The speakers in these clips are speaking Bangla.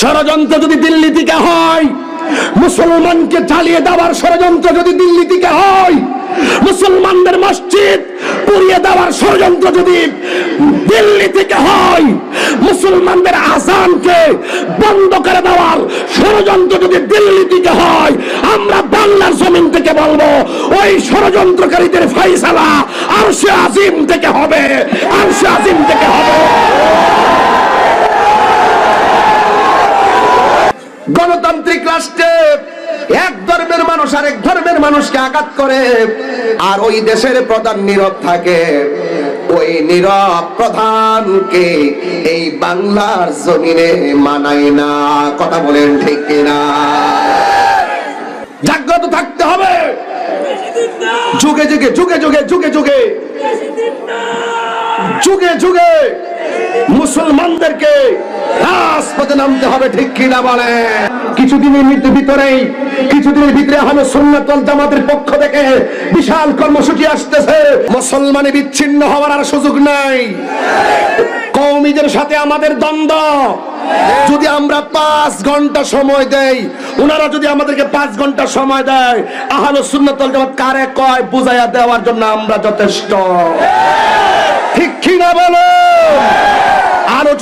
ষড়যন্ত্র যদি দিল্লি থেকে হয়, মুসলমানকে চালিয়ে দেওয়ার ষড়যন্ত্র যদি দিল্লি থেকে হয়, মুসলমানদের মসজিদ পুড়িয়ে দেওয়ার ষড়যন্ত্র যদি দিল্লি থেকে হয়, মুসলমানদের আসানকে বন্ধ করে দেওয়ার ষড়যন্ত্র যদি দিল্লি থেকে হয়, আমরা বাংলার জমিন থেকে বলব, ওই ষড়যন্ত্রকারীদের ফাইসালা আর সে আজিম থেকে হবে আর সে আজিম থেকে হবে। গণতান্ত্রিক রাষ্ট্রে এক ধর্মের মানুষ আর এক ধর্মের মানুষকে আঘাত করে, আর ওই দেশের প্রধান নীরব থাকে। ওই নীরব প্রধানকে এই বাংলার জমিনে মানায় না। কথা বলেন ঠিক কিনা? জাগ্রত থাকতে হবে। যুগে যুগে যুগে যুগে যুগে যুগে যুগে যুগে মুসলমানদেরকে রাজপথে নামতে হবে, ঠিক কিনা বলে? কিছুদিনের ভিতরেই, কিছুদিনের ভিতরে জামাতের পক্ষ থেকে বিশাল কর্মসূচি আসতেছে। মুসলমানে বিচ্ছিন্ন হওয়ার আর সুযোগ নাই। কৌমিদের সাথে আমাদের দ্বন্দ্ব। যদি আমরা পাঁচ ঘণ্টা সময় দেই ওনারা যদি আমাদেরকে পাঁচ ঘণ্টা সময় দেয়, আহলে সুন্নাতল জামাত কারে কয়? বুঝাইয়া দেওয়ার জন্য আমরা যথেষ্ট। ঠিক কিনা বলো?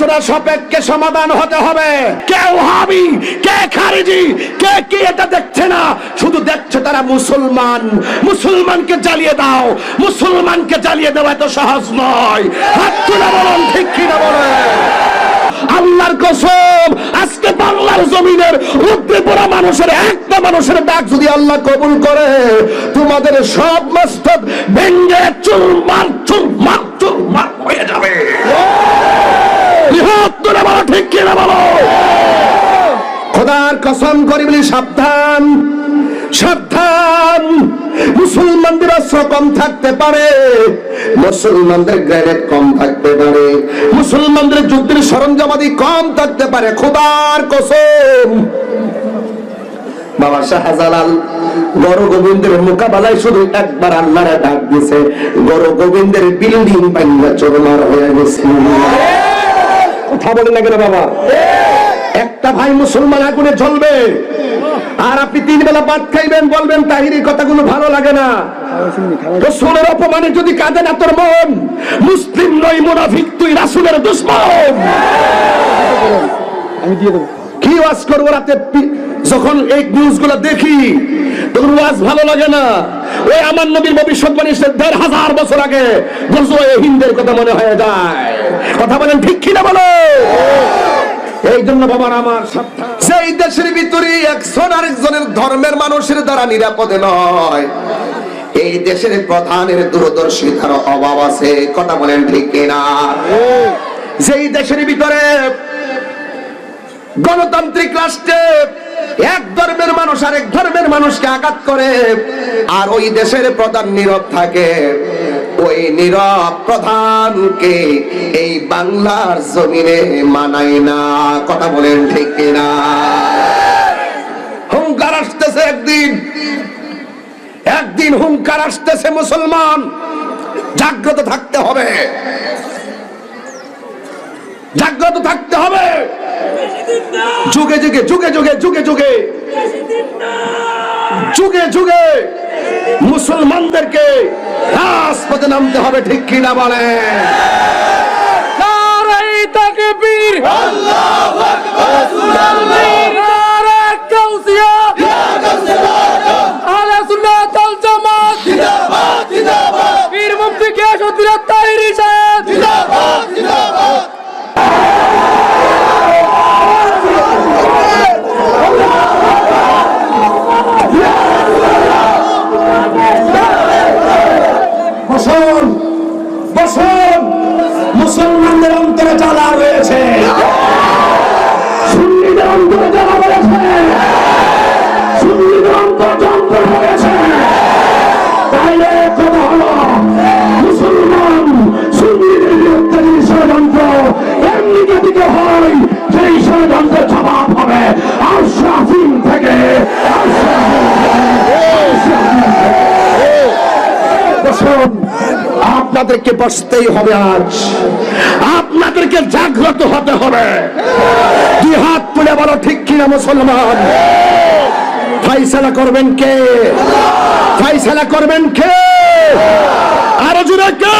আলোচনা সাপেক্ষে সমাধান হতে হবে। কেউ হাবি কে খারিজি, কে কি এটা দেখছে না? শুধু দেখছে তারা মুসলমান। মুসলমানকে জ্বালিয়ে দাও। মুসলমানকে জ্বালিয়ে দেওয়া এত সহজ নয়। হাত তুলে বলুন, ঠিক কিনা বলে? আল্লাহর কসম, আজকে বাংলার জমিনের উদ্রে পড়া মানুষের একটা মানুষের ডাক যদি আল্লাহ কবুল করে, তোমাদের সব মস্তক ভেঙ্গে চুরমার চুরমার চুরমার হয়ে যাবে। তুলে বলো, ঠিক বলো? খোদার কসম করি বলি সাবধান। সাবধান। মুসলমানদের অস্ত্র কম থাকতে পারে, মুসলমানদের কম থাকতে পারে, মুসলমানদের যুদ্ধের সরঞ্জামাদি কম থাকতে পারে, খোদার কসম। বাবা শাহজালাল গর গোবিন্দের মোকাবেলায় শুধু একবার আল্লাহরে ডাক দিছে গর গোবিন্দের বিল্ডিং বাংলা চোরমার হয়ে গেছে। কথা বলে না কেন বাবা? একটা ভাই মুসলমান আগুনে জ্বলবে আর আপনি তিন বেলা ভাত খাইবেন বলবেন তাহিরি কথাগুলো ভালো লাগে না। রসুলের অপমানে যদি কাঁদে না তোর মন মুসলিম নয় মুনাফিক তুই রাসুলের দুশ্মন। আমি দিয়ে দেবো। কি ওয়াজ করব রাতে? যখন এই নিউজগুলো দেখি তখন ওয়াজ ভালো লাগে না। ওই আমার নবীর ভবিষ্যৎবাণী সে দেড় হাজার বছর আগে হিন্দের কথা মনে হয়ে যায়। কথা বলেন ঠিক কিনা বলো? এই জন্য বাবার আমার সেই দেশের ভিতরে একজন আরেকজনের ধর্মের মানুষের দ্বারা নিরাপদে নয় এই দেশের প্রধানের দূরদর্শিতার অভাব আছে কথা বলেন ঠিক কিনা? যেই দেশের ভিতরে গণতান্ত্রিক রাষ্ট্রে এক ধর্মের মানুষ আরেক ধর্মের মানুষকে আঘাত করে আর ওই দেশের প্রধান নীরব থাকে ওই নীরব প্রধানকে এই বাংলার জমিনে মানায় না। কথা বলেন ঠিক কিনা? হুঙ্কার আসতেছে একদিন। একদিন হুঙ্কার আসতেছে মুসলমান। জাগ্রত থাকতে হবে। জাগ্রত থাকতে হবে। যুগে যুগে যুগে যুগে যুগে যুগে। যুগে যুগে মুসলমানদেরকে রাজপথে নামতে হবে ঠিক কিনা বলে? নারাই তাকবীর। নারে তারা বসুন। আপনাদেরকে বসতেই হবে আজ। আপনাদেরকে জাগ্রত হতে হবে। দুই হাত তুলে বলো, ঠিক কিনা মুসলমান? ফাইসালা করবেন কে? ফাইসালা করবেন কে? আরও জুড়ে কে?